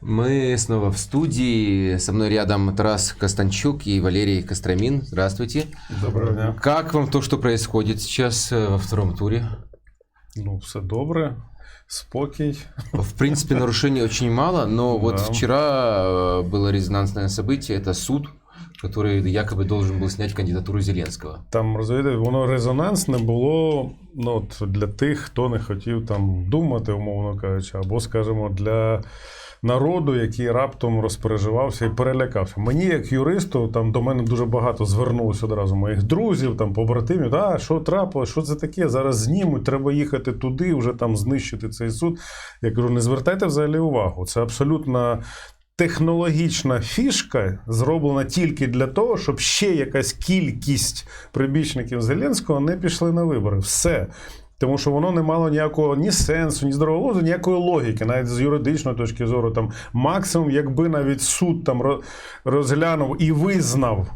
Мы снова в студии. Со мной рядом Тарас Костанчук и Валерий Костромин. Здравствуйте. Доброго дня. Как вам то, что происходит сейчас э, во втором туре? Ну, все добре, спокій. В принципе, нарушений очень мало, но вот вчера э, было резонансное событие. Это суд, который якобы должен был снять кандидатуру Зеленского. Там розумієте, воно резонансне було ну, от, для тих, хто не хотів там думати, умовно кажучи, або, скажімо, для народу, який раптом розпереживався і перелякався. Мені, як юристу, там до мене дуже багато звернулося одразу моїх друзів, там побратимів. А що трапилось, що це таке? Зараз знімуть, треба їхати туди, вже там знищити цей суд. Я кажу, не звертайте взагалі увагу. Це абсолютно технологічна фішка зроблена тільки для того, щоб ще якась кількість прибічників Зеленського не пішли на вибори. Все. Тому що воно не мало ніякого ні сенсу, ні здорового ніякої логіки, навіть з юридичної точки зору. Там максимум, якби навіть суд там розглянув і визнав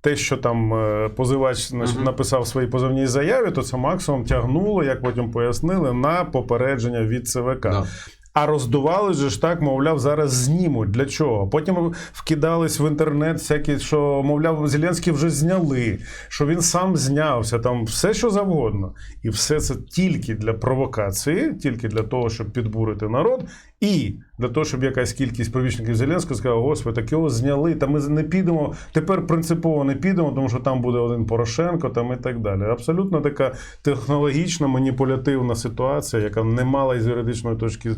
те, що там е, позивач значить, написав в своїй позовній заяві, то це максимум тягнуло, як потім пояснили, на попередження від ЦВК. Да. А роздували же ж так, мовляв, зараз знімуть. Для чого? Потім вкидались в інтернет всякі, що, мовляв, Зеленський вже зняли, що він сам знявся, там все що завгодно. І все це тільки для провокації, тільки для того, щоб підбурити народ, і для того, щоб якась кількість помічників Зеленського сказала, господи, так його зняли, та ми не підемо, тепер принципово не підемо, тому що там буде один Порошенко там і так далі. Абсолютно така технологічна, маніпулятивна ситуація, яка не мала із юридичної точки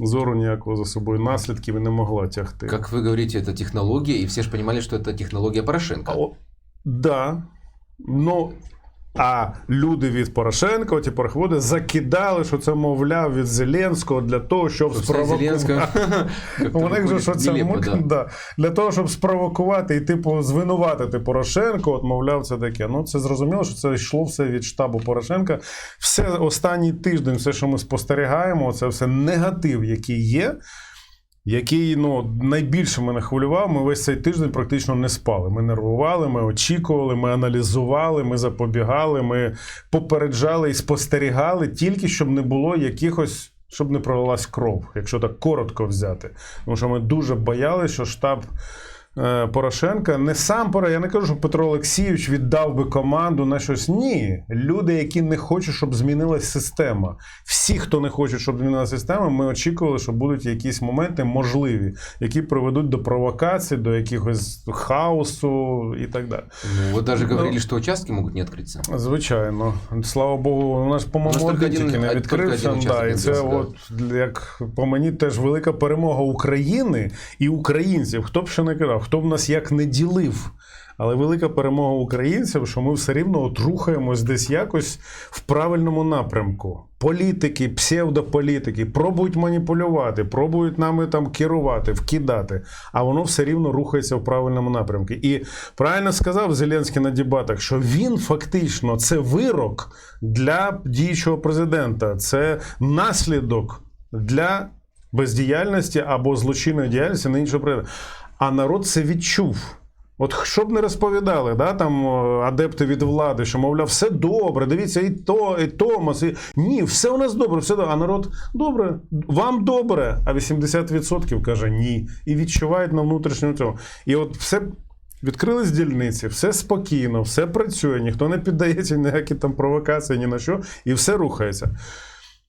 зору ніякого за собою наслідків і не могла тягти. Как вы говорите, это технология, и все же понимали, что это технология Порошенко. О, да. Ну, а люди від Порошенка, ті переходи, закидали, що це, мовляв, від Зеленського для того, щоб спровокувати. Них же що це да. для того, щоб спровокувати і типу звинуватити Порошенко, от мовляв, це таке. Ну це зрозуміло, що це йшло все від штабу Порошенка. Все останній тиждень, все, що ми спостерігаємо, це все негатив, який є. Який ну найбільше мене хвилював, ми весь цей тиждень практично не спали. Ми нервували, ми очікували, ми аналізували, ми запобігали, ми попереджали і спостерігали, тільки щоб не було якихось, щоб не пролилась кров, якщо так коротко взяти. Тому що ми дуже боялися, що штаб. Е, Порошенка не сам пора. Я не кажу, що Петро Олексійович віддав би команду на щось. Ні, люди, які не хочуть, щоб змінилась система. Всі, хто не хоче, щоб змінилася система, ми очікували, що будуть якісь моменти можливі, які приведуть до провокацій, до якихось хаосу і так далі. Ну, вот даже Ну, говорили, что участки могут не открыться. Звичайно, слава Богу, у нас, по-моєму, тільки не відкрився. Да, і це, відкрився, от, як по мені, теж велика перемога України і українців. Хто б ще не казав, хто б нас як не ділив. Але велика перемога українців, що ми все рівно от рухаємось десь якось в правильному напрямку. Політики, псевдополітики пробують маніпулювати, пробують нами там керувати, вкидати, а воно все рівно рухається в правильному напрямку. І правильно сказав Зеленський на дебатах, що він фактично це вирок для діючого президента, це наслідок для бездіяльності або злочинної діяльності на іншого президента. А народ це відчув. От що б не розповідали, да, там адепти від влади, що мовляв, все добре, дивіться, і то, і Томас, і ні, все у нас добре, все добре. А народ добре, вам добре. А 80% каже ні. І відчувають на внутрішньому цьому. І от все. Відкрились дільниці, все спокійно, все працює, ніхто не піддається ні на які там провокації, ні на що, і все рухається.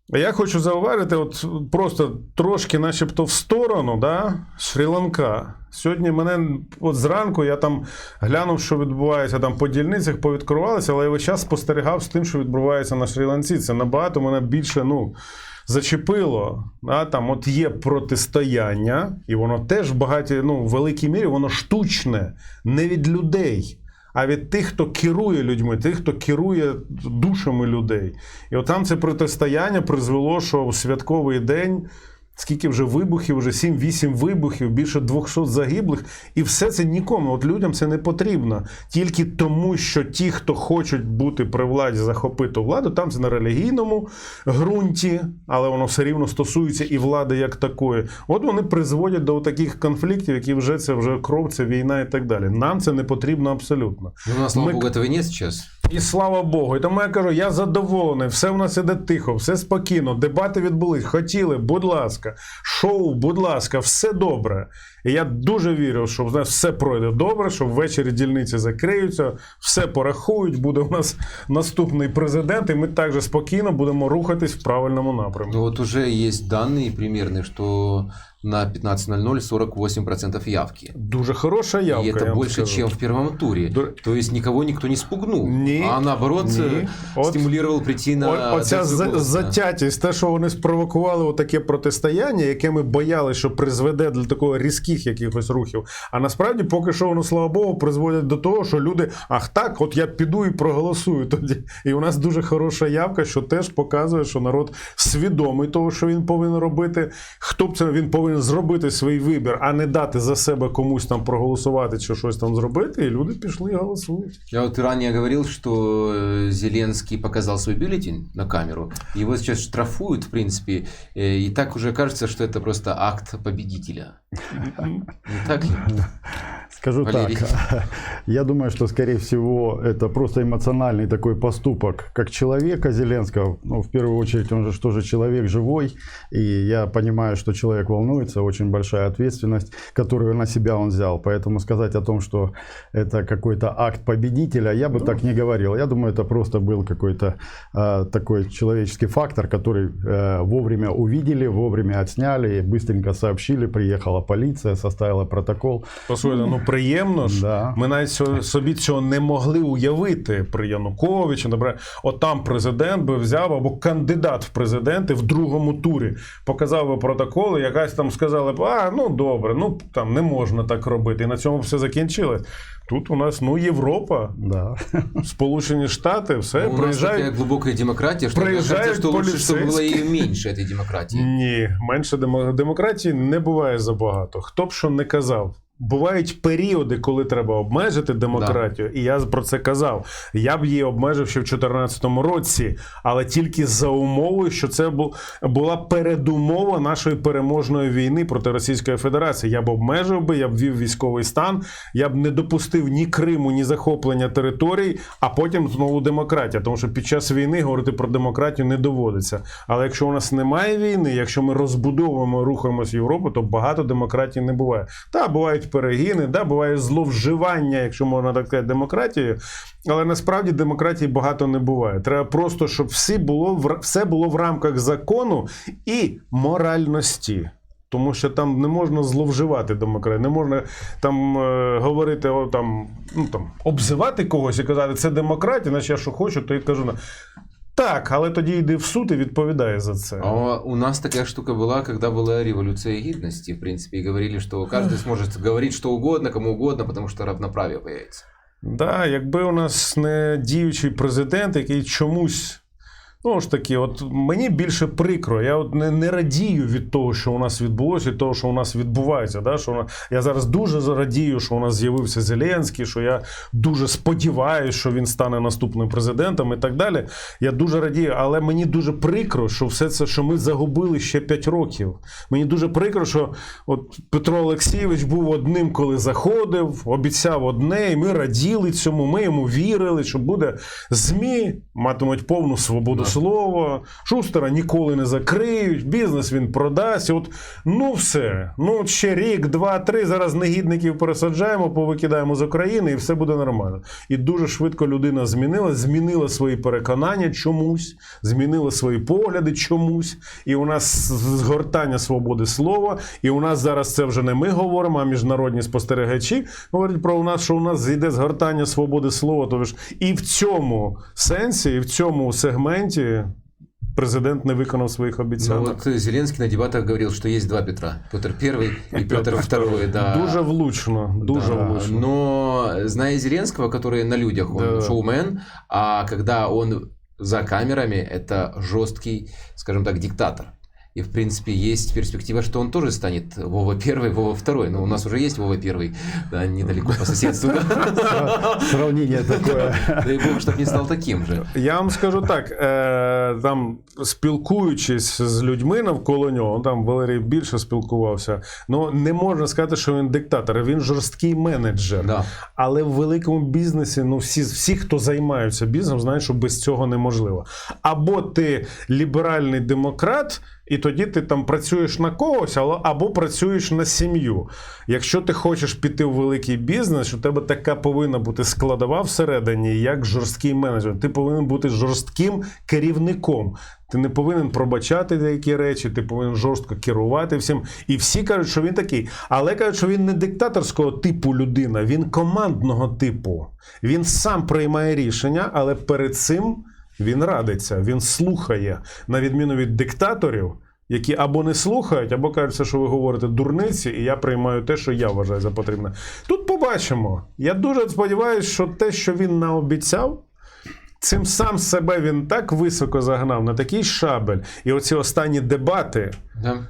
Я хочу зауважити, от просто трошки, начебто, в сторону, да, Шрі-Ланка. Сьогодні мене от зранку я там глянув, що відбувається там по дільницях, повідкривалися, але я весь час спостерігав з тим, що відбувається на Шрі-Ланці. Це набагато мене більше ну, зачепило. Да? Там от є протистояння, і воно теж в багатій, ну, в великій мірі воно штучне, не від людей. А від тих, хто керує людьми, тих, хто керує душами людей. І от там це протистояння призвело, що у святковий день скільки вже вибухів, вже 7-8 вибухів, більше 200 загиблих. І все це нікому. От людям це не потрібно. Тільки тому, що ті, хто хочуть бути при владі, захопити владу, там це на релігійному ґрунті, але воно все рівно стосується і влади як такої. От вони призводять до таких конфліктів, які вже це вже кров, це війна і так далі. Нам це не потрібно абсолютно. Ну, у нас, слава Мы- богу, этого нет сейчас. І слава Богу. І тому я кажу, я задоволений, все в нас іде тихо, все спокійно, дебати відбулись. Хотіли, будь ласка, шоу, будь ласка, все добре. І я дуже вірю, що в нас все пройде добре, що ввечері дільниці закриються, все порахують, буде у нас наступний президент, і ми також спокійно будемо рухатись в правильному напрямку. Ну вот уже есть данные примерные, что на 15.00 48% явки. Дуже хороша явка. И я это вам больше, скажу. чем в первом туре. Ду- То есть никого никто не спугнул, Не, а наоборот не. э, От- стимулировал прийти на О- Оця затятість, те, що вони спровокували таке протистояння, яке ми боялися, що призведе до такого різких якихось рухів. А насправді, поки що воно, слава Богу, призводять до того, що люди, ах так, от я піду і проголосую тоді. І у нас дуже хороша явка, що теж показує, що народ свідомий того, що він повинен робити. Хто б це він повинен зробити свій вибір, а не дати за себе комусь там проголосувати чи щось там зробити. І люди пішли і голосують. Я вот ранее говорил, что э, Зеленский показал свой бюллетень на камеру. Его сейчас штрафуют, в принципе. э, И так уже кажется, что это просто акт победителя. Не так ли? Скажу Валерий. так, я думаю, что, скорее всего, это просто эмоциональный такой поступок как человека Зеленского. Ну, в первую очередь, он же тоже человек живой, и я понимаю, что человек волнуется, очень большая ответственность, которую на себя он взял. Поэтому сказать о том, что это какой-то акт победителя, я бы так не говорил. Я думаю, это просто был какой-то э, такой человеческий фактор, который э, вовремя увидели, вовремя отсняли, быстренько сообщили, приехала полиция, составила протокол. Послухайте, ну приємно ж. Да. Ми навіть цього- собі цього не могли уявити при Януковичі. Наприклад, от там президент би взяв або кандидат в президенти в другому турі показав би протоколи, якась там сказали б, а ну добре, ну там не можна так робити. І на цьому все закінчилось. Тут у нас ну Європа, Да. Сполучені Штати, все Ну, у нас приїжджають. такая глубокая демократия, что мне Приезжают кажется, что лучше, чтобы было полицейские. и меньше этой демократии. Ні, менше демо- демократії не буває забагато. Хто б що не казав. Бувають періоди, коли треба обмежити демократію, і я про це казав. Я б її обмежив ще в 2014 році, але тільки за умовою, що це була передумова нашої переможної війни проти Російської Федерації. Я б обмежив би, я б ввів військовий стан, я б не допустив ні Криму, ні захоплення територій, а потім знову демократія. Тому що під час війни говорити про демократію не доводиться. Але якщо у нас немає війни, якщо ми розбудовуємо, рухаємося в Європу, то багато демократій не буває. Та бувають перегини, да, буває зловживання, якщо можна так сказати, демократією. Але насправді демократії багато не буває. Треба просто, щоб всі було все було в рамках закону і моральності. Тому що там не можна зловживати демократію, не можна там е, говорити, о, там, ну, там, обзивати когось і казати, це демократія, значить я що хочу, то і кажу. на- Так, але тоді йди в суд і відповідає за це. А у нас такая штука была, когда была революция гидности, в принципе, и говорили, что каждый сможет говорить что угодно, кому угодно, потому что равноправие появится. Да, якби у нас не діючий президент, який чомусь. Ну ж таки, от мені більше прикро. Я от не, не радію від того, що у нас відбулося, від того, що у нас відбувається. Да? Що вона- я зараз дуже радію, що у нас з'явився Зеленський, що я дуже сподіваюся, що він стане наступним президентом і так далі. Я дуже радію, але мені дуже прикро, що все це, що ми загубили ще 5 років. Мені дуже прикро, що от Петро Олексійович був одним, коли заходив, обіцяв одне, і ми раділи цьому. Ми йому вірили, що буде ЗМІ, матимуть повну свободу слова. Шустера ніколи не закриють, бізнес він продасть. От, ну все. Ну ще рік, два, три. Зараз негідників пересаджаємо, повикидаємо з України, і все буде нормально. І дуже швидко людина змінила, змінила свої переконання чомусь, змінила свої погляди чомусь. І у нас згортання свободи слова. І у нас зараз це вже не ми говоримо, а міжнародні спостерігачі говорять про у нас, що у нас зійде згортання свободи слова. Тож і в цьому сенсі, і в цьому сегменті президент не виконав своїх Ну, обіцянок. вот э, Зеленский на дебатах говорил, что есть два Петра. Петр Первый и Петр Второй, да. Дуже влучно, дуже Да, влучно. Но зная Зеленского, который на людях, он Да. шоумен, а когда он за камерами, это жесткий, скажем так, диктатор. И, в принципе, есть перспектива, что он тоже станет Вова первый, Вова второй. Но у нас уже есть Вова первый, да, недалеко по соседству. Сравнение такое. Дай бог, чтобы не стал таким же. Я вам скажу так: е, там спілкуючись з людьми навколо нього, там Валерій більше спілкувався. Ну не можна сказати, що він диктатор, він жорсткий менеджер. Да. Але в великому бізнесі, ну всі, всі, хто займаються бізнесом, знають, що без цього неможливо. Або ти ліберальний демократ, і тоді ти там працюєш на когось, або працюєш на сім'ю. Якщо ти хочеш піти в великий бізнес, у тебе така повинна бути складова всередині, як жорсткий менеджер. Ти повинен бути жорстким керівником. Ти не повинен пробачати деякі речі, ти повинен жорстко керувати всім. І всі кажуть, що він такий. Але кажуть, що він не диктаторського типу людина, він командного типу. Він сам приймає рішення, але перед цим він радиться, він слухає, на відміну від диктаторів. Які або не слухають, або кажуть, «Все, що ви говорите дурниці, і я приймаю те, що я вважаю за потрібне. Тут побачимо. Я дуже сподіваюся, що те, що він наобіцяв, цим сам себе він так високо загнав на такий шабель. І оці останні дебати. Да.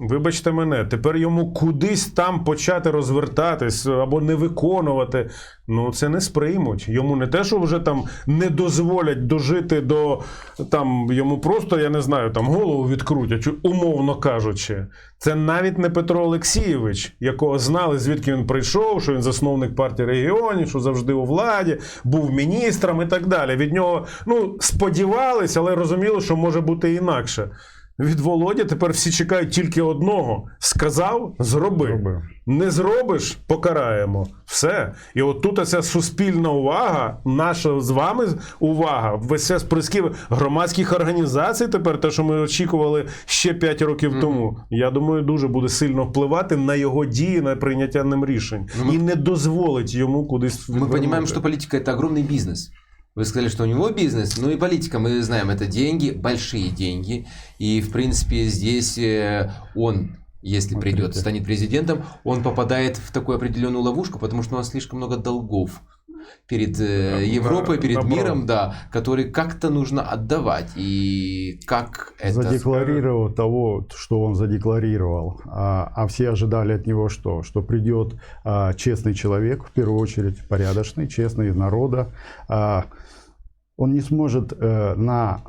Вибачте мене, тепер йому кудись там почати розвертатись або не виконувати. Ну це не сприймуть. Йому не те, що вже там не дозволять дожити до там йому просто, я не знаю, там голову відкрутять, умовно кажучи. Це навіть не Петро Олексійович, якого знали, звідки він прийшов, що він засновник партії регіонів, що завжди у владі, був міністром і так далі. Від нього ну сподівалися, але розуміли, що може бути інакше Від Володя тепер всі чекають тільки одного: сказав, зроби. Зроби. Не зробиш, покараємо. Все. І от тут ця суспільна увага, наша з вами увага, весь час присків громадських організацій. Тепер те, що ми очікували ще 5 років тому. Я думаю, дуже буде сильно впливати на його дії, на прийняття ним рішень. Ну, ми- І не дозволить йому кудись Мы відвернути. понимаем, что политика это огромный бизнес. Вы сказали, что у него бизнес, ну и политика, мы знаем, это деньги, большие деньги. И, в принципе, здесь э, он, если придет, Открытие. станет президентом, он попадает в такую определенную ловушку, потому что у нас слишком много долгов перед э, Европой, перед добро. миром, да, которые как-то нужно отдавать. И как это... задекларировал того, что он задекларировал. А, а все ожидали от него что? Что придет а, честный человек, в первую очередь, порядочный, честный из народа. А, он не сможет э, на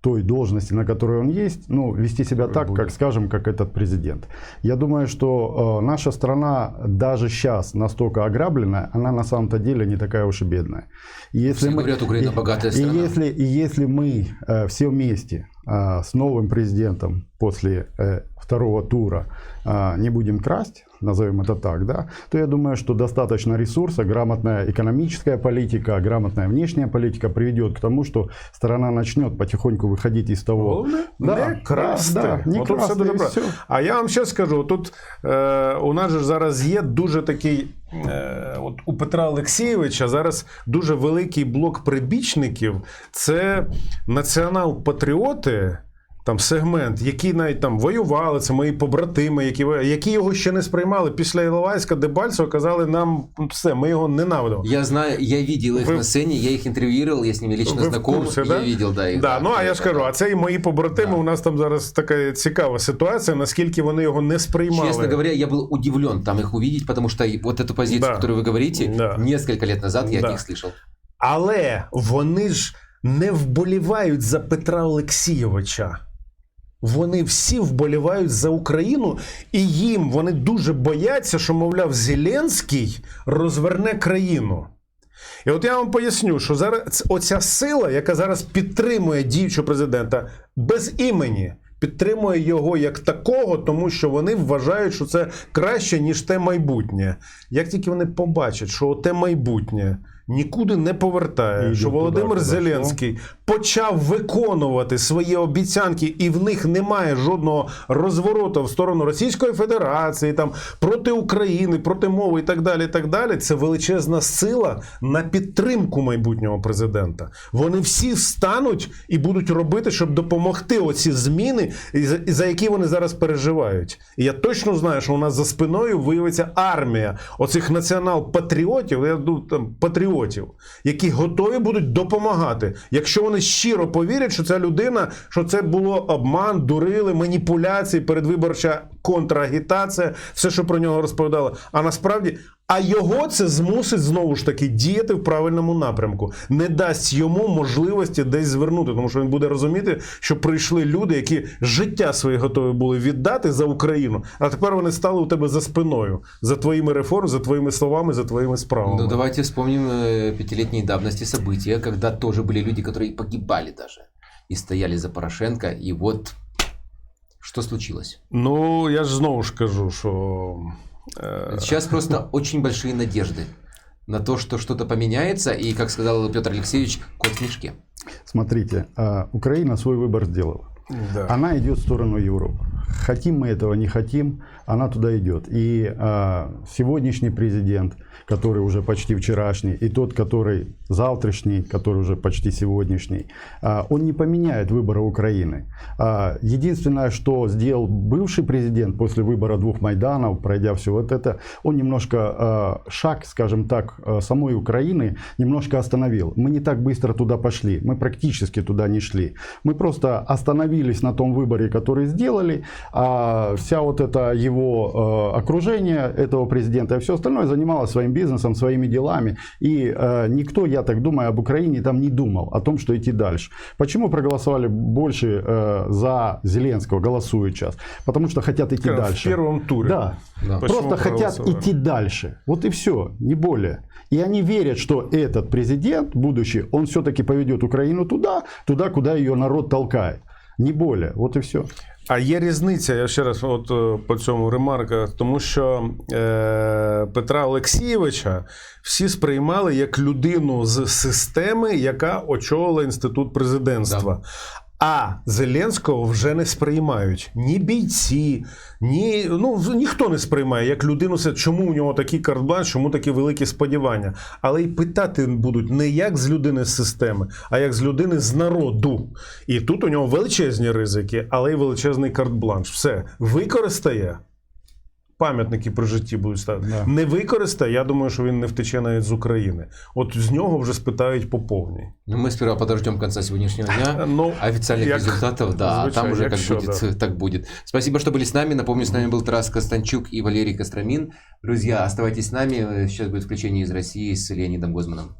той должности, на которой он есть, ну, вести себя так, Будет. как, скажем, как этот президент. Я думаю, что э, наша страна даже сейчас настолько ограбленная, она на самом-то деле не такая уж и бедная. И Все говорят, Украина и- богатая и страна. если, и если мы э, все вместе с новым президентом после э, второго тура э, не будем красть, назовем это так, да, то я думаю, что достаточно ресурса, грамотная экономическая политика, грамотная внешняя политика приведет к тому, что страна начнет потихоньку выходить из того. Головне Да, не красти. да, да, не все красти, дуже правильно. все. А я вам ще скажу: тут е, у нас же зараз є дуже такий. Е, от у Петра Олексійовича зараз дуже великий блок прибічників. Це націонал-патріоти Там сегмент, які навіть там воювали, це мої побратими, які, во- які його ще не сприймали. Після Іловайська Дебальцева казали нам «Ну, все, ми його ненавидимо. Я знаю, я видел их Вы- на сцене, я их интервьюировал, я с ними лично Ви в знаком, курсі, я да? видел, да, их. Да, ну а я ж кажу, да. а це і мої побратими. Да. У нас там зараз така цікава ситуація, наскільки вони його не сприймали. Честно говоря, я был удивлен там их увидеть, потому что вот эту позицию, Да. которую вы говорите, Да. несколько лет назад я Да. от них слышал. Але вони ж не вболівають за Петра Олексійовича. Вони всі вболівають за Україну, і їм вони дуже бояться, що, мовляв, Зеленський розверне країну. І от я вам поясню, що зараз оця сила, яка зараз підтримує діючого президента без імені, підтримує його як такого, тому що вони вважають, що це краще, ніж те майбутнє. Як тільки вони побачать, що те майбутнє нікуди не повертає, І що Володимир туди, куди Зеленський почав виконувати свої обіцянки, і в них немає жодного розвороту в сторону Російської Федерації, там проти України, проти мови і так далі. І так далі. Це величезна сила на підтримку майбутнього президента. Вони всі встануть і будуть робити, щоб допомогти оці зміни, за- які вони зараз переживають. І я точно знаю, що у нас за спиною виявиться армія оцих націонал-патріотів. Я ну, там патріотів патріотів, які готові будуть допомагати, якщо вони щиро повірять, що ця людина, що це було обман, дурили, маніпуляції, передвиборча контрагітація, все, що про нього розповідали. А насправді. А його це змусить знову ж таки діяти в правильному напрямку, не дасть йому можливості десь звернути, тому що він буде розуміти, що прийшли люди, які життя своє готові були віддати за Україну, а тепер вони стали у тебе за спиною, за твоїми реформами, за твоїми словами, за твоїми справами. Ну, давайте вспомним э, пятилетней давности события, когда тоже были люди, которые погибали даже и стояли за Порошенко. И вот что случилось? Ну, я ж знову ж кажу, що. Е, Сейчас просто очень большие надежды на то, что что-то поменяется, и, как сказал Петр Алексеевич, кот в мешке. Смотрите, а, Украина свой выбор сделала. да. Она идет в сторону Европы. Хотим мы этого, не хотим, она туда идет. И а, сегодняшний президент, который уже почти вчерашний, и тот, который завтрашний, который уже почти сегодняшний, а, он не поменяет выбора Украины. А, единственное, что сделал бывший президент после выбора двух Майданов, пройдя все вот это, он немножко а, шаг, скажем так, самой Украины немножко остановил. Мы не так быстро туда пошли, мы практически туда не шли. Мы просто остановились на том выборе, который сделали, а вся вот это его окружение этого президента и все остальное занималось своим бизнесом, своими делами. И никто, я так думаю, об Украине там не думал, о том, что идти дальше. Почему проголосовали больше э, за Зеленского, голосуют сейчас? Потому что хотят идти в дальше. первом туре. Да. Да. Почему Просто хотят идти дальше. Вот и все, не более. И они верят, что этот президент, будущий, он все-таки поведет Украину туда, туда, куда ее народ толкает. Не более. Вот и все. А є різниця, я ще раз от е, по цьому ремарка, тому що е, Петра Олексійовича всі сприймали як людину з системи, яка очолила інститут президентства. А Зеленського вже не сприймають ні бійці, ні ну ніхто не сприймає як людину. Це чому у нього такий картбланш, чому такі великі сподівання. Але й питати будуть не як з людини з системи, а як з людини з народу. І тут у нього величезні ризики, але й величезний картбланш. Все використає Пам'ятники при житті будуть ставити. Да. Не використає, я думаю, що він не втече навіть з України. От з нього вже спитають по повній. Ну, мы сперва подождем конца сегодняшнего дня. Ну, Официальных як- результатов, да, а там звичайно, уже как якщо, будет, да. так будет. Спасибо, что были с нами. Напомню, с нами был Тарас Костанчук и Валерий Костромин. Друзья, оставайтесь с нами. Сейчас будет включение из России с Леонидом Гозманом.